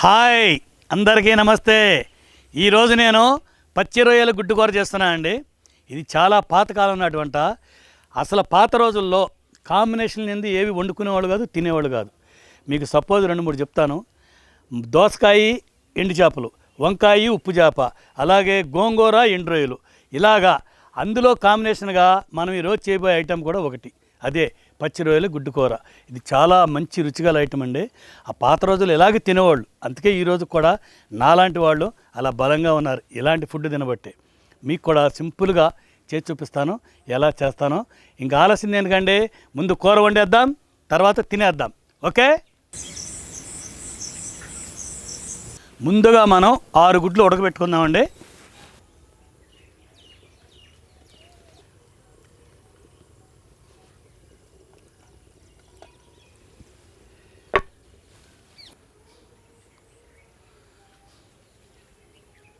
Hi అందరికీ నమస్తే. ఈరోజు నేను పచ్చి రొయ్యల గుడ్డుకూర కూర అండి. ఇది చాలా పాతకాలం నాటి అసలు పాత రోజుల్లో కాంబినేషన్ నుండి ఏవి వండుకునేవాళ్ళు కాదు తినేవాళ్ళు కాదు. మీకు సపోజ్ రెండు మూడు చెప్తాను. దోసకాయ ఎండు చేపలు వంకాయ ఉప్పు చేప అలాగే గోంగూర ఎండు రొయ్యలు. ఇలాగా అందులో కాంబినేషన్గా మనం ఈరోజు చేయబోయే ఐటెం కూడా ఒకటి. అదే పచ్చి రొయ్యలు గుడ్డు కూర. ఇది చాలా మంచి రుచిగల ఐటమ్ అండి. ఆ పాత రోజులు ఎలాగే తినేవాళ్ళు? అందుకే ఈరోజు కూడా నాలాంటి వాళ్ళు అలా బలంగా ఉన్నారు. ఇలాంటి ఫుడ్ తినబట్టే. మీకు కూడా సింపుల్గా చేసి చూపిస్తాను. ఎలా చేస్తానో. ఇంకా ఆలస్యం ఎందుకండి ముందు కూర వండేద్దాం తర్వాత తినేద్దాం. ఓకే? ముందుగా మనం ఆరు గుడ్లు ఉడకబెట్టుకుందామండి.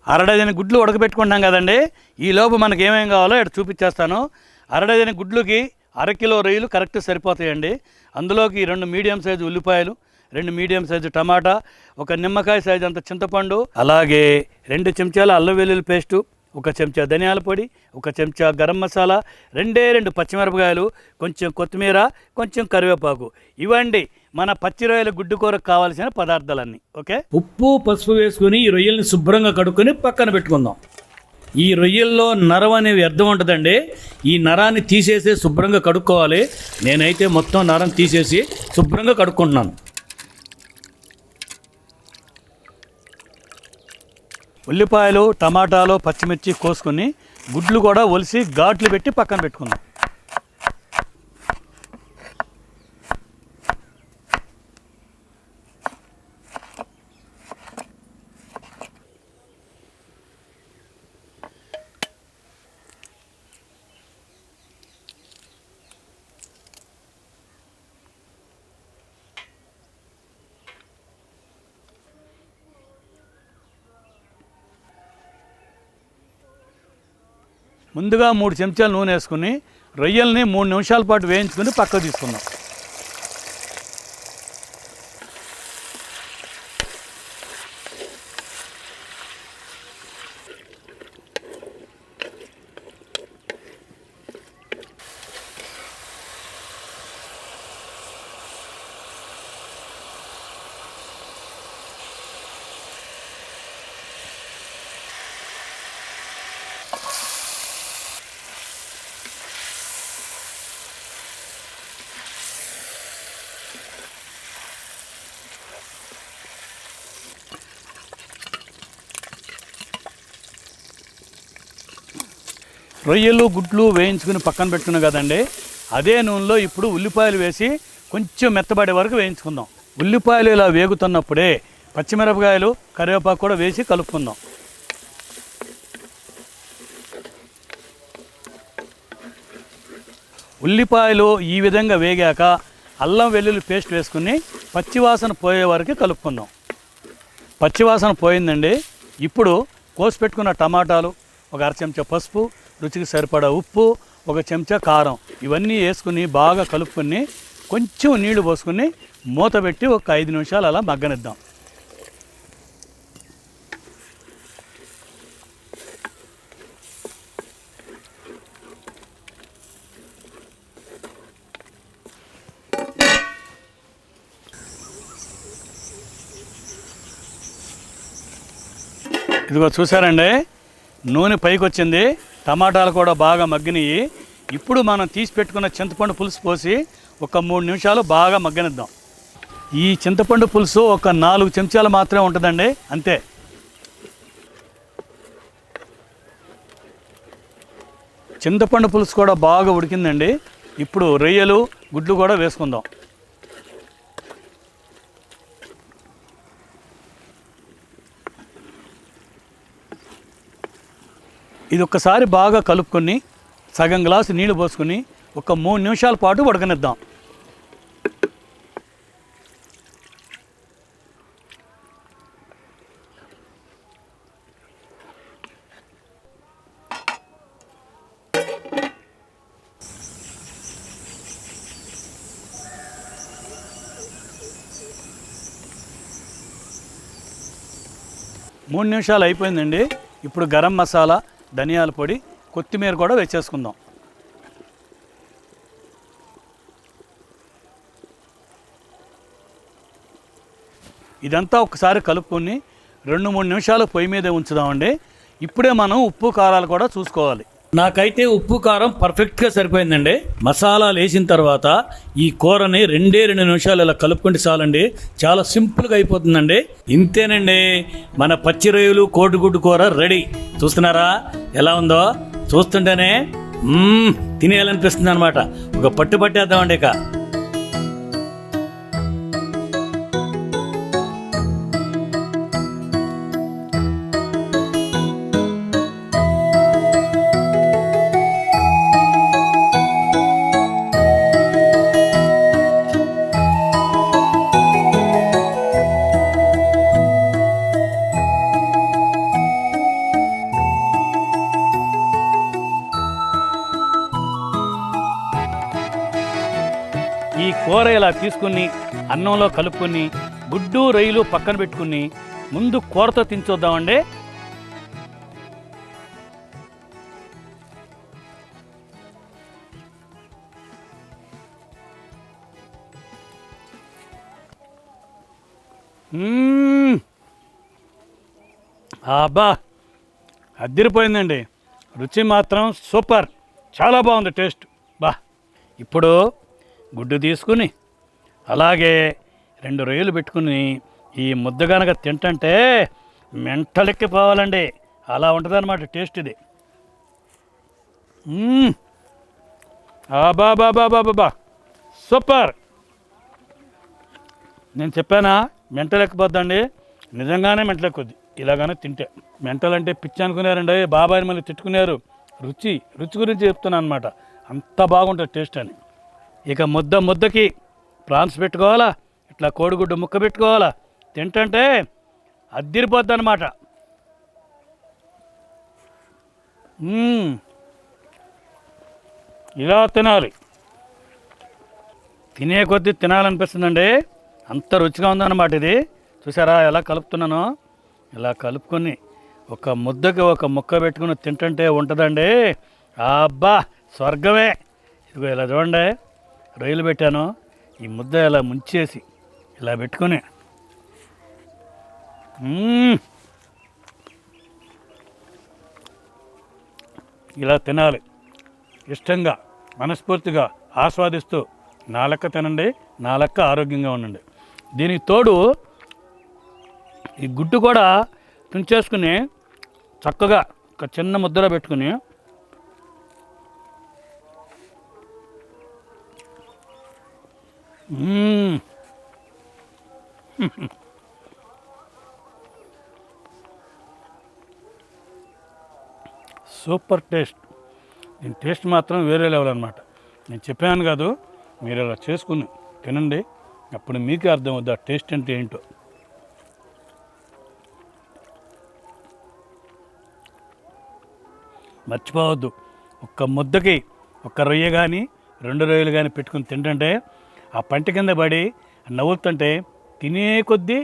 అరడజన గుడ్లు ఉడకబెట్టుకుంటాం కదండి. ఈ లోపు మనకి ఏమేమి కావాలో ఇక్కడ చూపించేస్తాను అరడజన గుడ్లుకి అరకిలో రొయ్యలు కరెక్ట్ సరిపోతాయండి. అందులోకి రెండు మీడియం సైజు ఉల్లిపాయలు రెండు మీడియం సైజు టమాటా ఒక నిమ్మకాయ సైజు అంత చింతపండు అలాగే రెండు చెంచాల అల్లం వెల్లుల్లి పేస్టు ఒక చెంచా ధనియాల పొడి ఒక చెంచా గరం మసాలా రెండే రెండు పచ్చిమిరపకాయలు కొంచెం కొత్తిమీర కొంచెం కరివేపాకు. ఇవ్వండి మన పచ్చి రొయ్యల గుడ్డు కూరకు కావాల్సిన పదార్థాలన్నీ ఓకే? ఉప్పు పసుపు వేసుకుని ఈ రొయ్యల్ని శుభ్రంగా కడుక్కొని పక్కన పెట్టుకుందాం. ఈ రొయ్యల్లో నరం అనే వ్యర్థం ఉంటుందండి. ఈ నరాన్ని తీసేసి శుభ్రంగా కడుక్కోవాలి. నేనైతే మొత్తం నరం తీసేసి శుభ్రంగా కడుక్కుంటున్నాను. ఉల్లిపాయలు టమాటాలు పచ్చిమిర్చి కోసుకొని గుడ్లు కూడా ఒలిసి ఘాట్లు పెట్టి పక్కన పెట్టుకుందాం. ముందుగా మూడు చెంచాలు నూనె వేసుకుని రొయ్యల్ని మూడు నిమిషాల పాటు వేయించుకుని పక్కకు తీసుకుందాం. రొయ్యలు గుడ్లు వేయించుకుని పక్కన పెట్టుకున్నాం కదండి. అదే నూనెలో ఇప్పుడు ఉల్లిపాయలు వేసి కొంచెం మెత్తబడే వరకు వేయించుకుందాం. ఉల్లిపాయలు ఇలా వేగుతున్నప్పుడే పచ్చిమిరపకాయలు కరివేపాకు కూడా వేసి కలుపుకుందాం. ఉల్లిపాయలు ఈ విధంగా వేగాక అల్లం వెల్లుల్లి పేస్ట్ వేసుకుని పచ్చివాసన పోయే వరకు కలుపుకుందాం. పచ్చివాసన పోయిందండి. ఇప్పుడు కోసి పెట్టుకున్న టమాటాలు ఒక అర చెంచా పసుపు రుచికి సరిపడా ఉప్పు ఒక చెంచా కారం ఇవన్నీ వేసుకుని బాగా కలుపుకొని కొంచెం నీళ్ళు పోసుకుని మూత పెట్టి ఒక ఐదు నిమిషాలు అలా మగ్గనిద్దాం. ఇదిగో చూసారండి నూనె పైకి వచ్చింది టమాటాలు కూడా బాగా మగ్గినాయి. ఇప్పుడు మనం తీసి పెట్టుకున్న చింతపండు పులుసు పోసి ఒక మూడు నిమిషాలు బాగా మగ్గనిద్దాం. ఈ చింతపండు పులుసు ఒక నాలుగు చెంచాలు మాత్రమే ఉంటుందండి. అంతే. చింతపండు పులుసు కూడా బాగా ఉడికిందండి. ఇప్పుడు రొయ్యలు గుడ్లు కూడా వేసుకుందాం. ఇది ఒక్కసారి బాగా కలుపుకొని సగం గ్లాసు నీళ్ళు పోసుకొని ఒక మూడు నిమిషాల పాటు ఉడకనిద్దాం. మూడు నిమిషాలు అయిపోయిందండి. ఇప్పుడు గరం మసాలా ధనియాల పొడి కొత్తిమీర కూడా వేసేసుకుందాం. ఇదంతా ఒకసారి కలుపుకొని రెండు మూడు నిమిషాలు పొయ్యి మీద ఉంచుదామండి. ఇప్పుడే మనం ఉప్పు కారాలు కూడా చూసుకోవాలి. నాకైతే ఉప్పు కారం పర్ఫెక్ట్గా సరిపోయిందండి. మసాలాలు వేసిన తర్వాత ఈ కూరని రెండే రెండు నిమిషాలు ఇలా కలుపుకుంటే చాలండి. చాలా సింపుల్గా అయిపోతుందండి. ఇంతేనండి. మన పచ్చి రొయ్యలు కోడిగుడ్డు కూర రెడీ. చూస్తున్నారా? ఎలా ఉందో చూస్తుంటేనే తినేయాలనిపిస్తుంది అనమాట ఒక పట్టు పట్టేద్దామండి ఇక. కూర ఇలా తీసుకుని అన్నంలో కలుపుకొని గుడ్డు రొయ్యలు పక్కన పెట్టుకుని ముందు కూరతో తినచూద్దామండి. అబ్బా అద్దరిపోయిందండి. రుచి మాత్రం సూపర్. చాలా బాగుంది టేస్ట్. బా ఇప్పుడు గుడ్డు తీసుకుని అలాగే రెండు రొయ్యలు పెట్టుకుని ఈ ముద్ద కనుక తింటంటే మెంటలెక్కిపోవాలండి. అలా ఉంటుందన్నమాట టేస్ట్ ఇది మ్మ్. బాబా సూపర్. నేను చెప్పానా మెంటల్ ఎక్కిపోద్దండి నిజంగానే మెంటల్ ఎక్కుద్ది ఇలాగానే తింటే. మెంటల్ అంటే పిచ్చి అనుకున్నారండి. బాబాయ్ మళ్ళీ తిట్టుకున్నారు. రుచి రుచి గురించి చెప్తున్నాను అనమాట అంత బాగుంటుంది టేస్ట్ అని. ఇక ముద్ద ముద్దకి ప్రాన్స్ పెట్టుకోవాలా? ఇట్లా కోడిగుడ్డు ముక్క పెట్టుకోవాలా? తింటంటే అద్దిరిపోద్ది అనమాట ఇలా తినాలి. తినే కొద్దీ తినాలనిపిస్తుందండి. అంత రుచిగా ఉందన్నమాట ఇది. చూసారా ఎలా కలుపుతున్నానో? ఇలా కలుపుకొని ఒక ముద్దకి ఒక ముక్క పెట్టుకుని తింటుంటే ఉంటుందండి. అబ్బా స్వర్గమే. ఇదిగో ఇలా చూడండి. రొయ్యలు పెట్టాను ఈ ముద్ద ఇలా ముంచేసి ఇలా పెట్టుకొని. ఇలా తినాలి. ఇష్టంగా మనస్ఫూర్తిగా ఆస్వాదిస్తూ నా లెక్క తినండి నా లెక్క ఆరోగ్యంగా ఉండండి. దీనికి తోడు ఈ గుడ్డు కూడా తుంచేసుకుని చక్కగా ఒక చిన్న ముద్దలో పెట్టుకుని సూపర్ టేస్ట్. దీని టేస్ట్ మాత్రం వేరే లెవెల్ అనమాట నేను చెప్పాను కాదు మీరు ఇలా చేసుకుని తినండి. అప్పుడు మీకే అర్థమవుద్ది ఆ టేస్ట్ అంటే ఏంటో. మర్చిపోవద్దు. ఒక్క ముద్దకి ఒక్క రొయ్య కానీ రెండు రొయ్యలు కానీ పెట్టుకుని తింటుంటే ఆ పంట కింద పడి నవ్వుతుంటే తినే కొద్దీ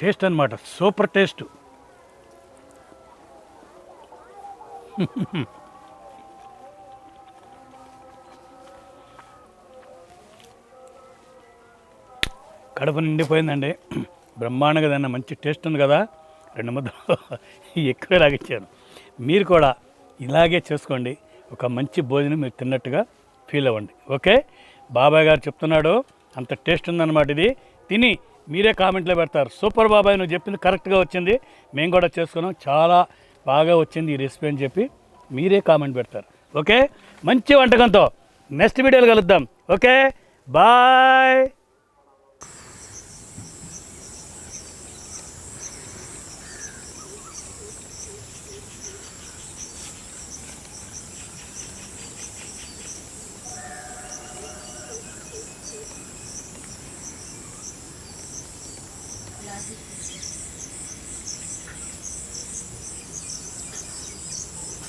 టేస్ట్ అనమాట సూపర్ టేస్ట్. కడుపు నిండిపోయిందండి. బ్రహ్మాండంగా దాన్ని మంచి టేస్ట్ ఉంది కదా. రెండు ముద్దలు ఎక్కువ లాగిచ్చాను మీరు కూడా ఇలాగే చేసుకోండి. ఒక మంచి భోజనం మీరు తిన్నట్టుగా ఫీల్ అవ్వండి. ఓకే? బాబాయ్ గారు చెప్తున్నాడు. అంత టేస్ట్ ఉందన్నమాట ఇది. తిని మీరే కామెంట్లో పెడతారు. సూపర్ బాబాయ్ నువ్వు చెప్పింది కరెక్ట్గా వచ్చింది. మేము కూడా చేసుకున్నాం. చాలా బాగా వచ్చింది ఈ రెసిపీ అని చెప్పి మీరే కామెంట్ పెడతారు. ఓకే? మంచి వంటకంతో నెక్స్ట్ వీడియోలో కలుద్దాం. ఓకే? బాయ్!